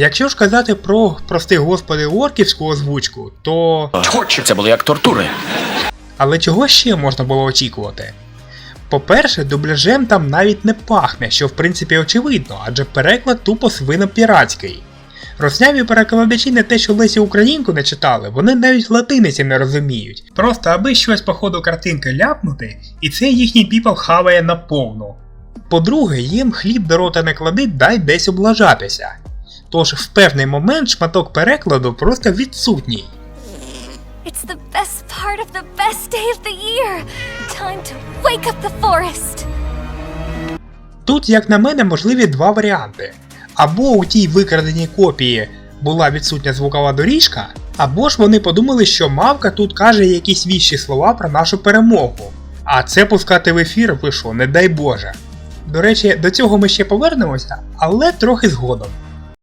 Якщо ж казати про прости господи орківську озвучку, то. Це було як тортури. Але чого ще можна було очікувати? По-перше, дубляжем там навіть не пахне, що в принципі очевидно, адже переклад тупо свино-піратський. Росняві перекладачі не те, що Лесі Українку не читали, вони навіть латиниці не розуміють. Просто аби щось по ходу картинки ляпнути, і це їхній піпл хаває наповну. По-друге, їм хліб до рота не клади, дай десь облажатися. Тож в певний момент шматок перекладу просто відсутній. It's the best part of the best day of the year. Time to wake up the forest. Тут, як на мене, можливі два варіанти. Або у тій викраденій копії була відсутня звукова доріжка, або ж вони подумали, що мавка тут каже якісь віщі слова про нашу перемогу. А це пускати в ефір вийшло, не дай Боже. До речі, до цього ми ще повернемося, але трохи згодом.